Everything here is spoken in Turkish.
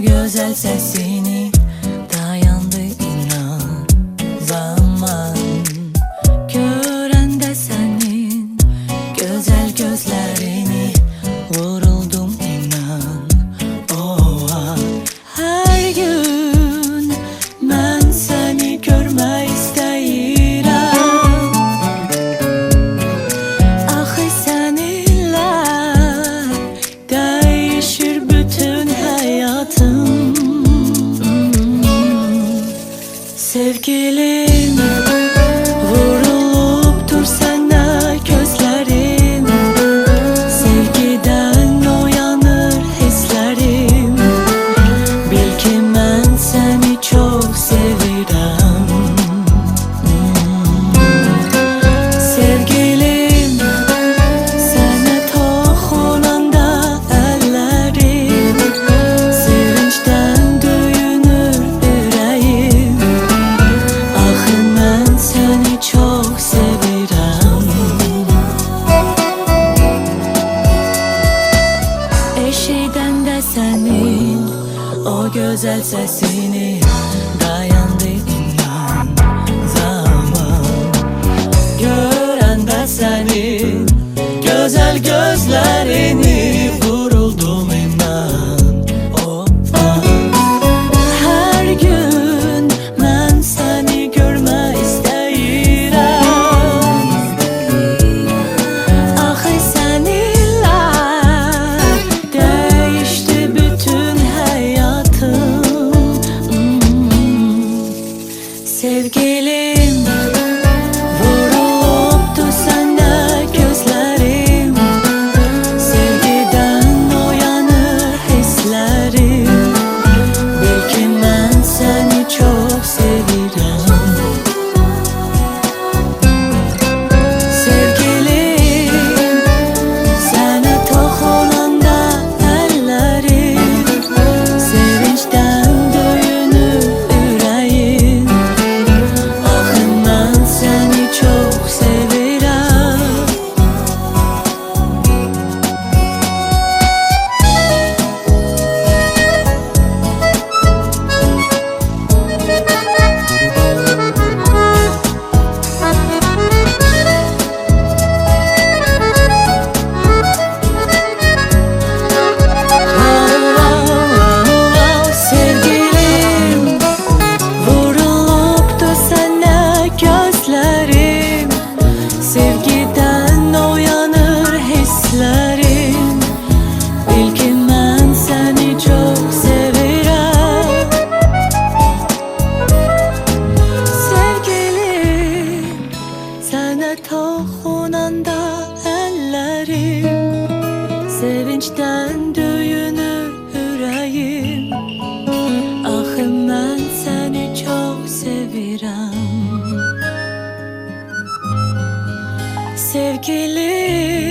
güzel sesin Ülkeler özel sesini sevgilim Honanda ellerim Sevinçten düğünür yüreğim Ahım ben seni çok sevirəm Sevgilim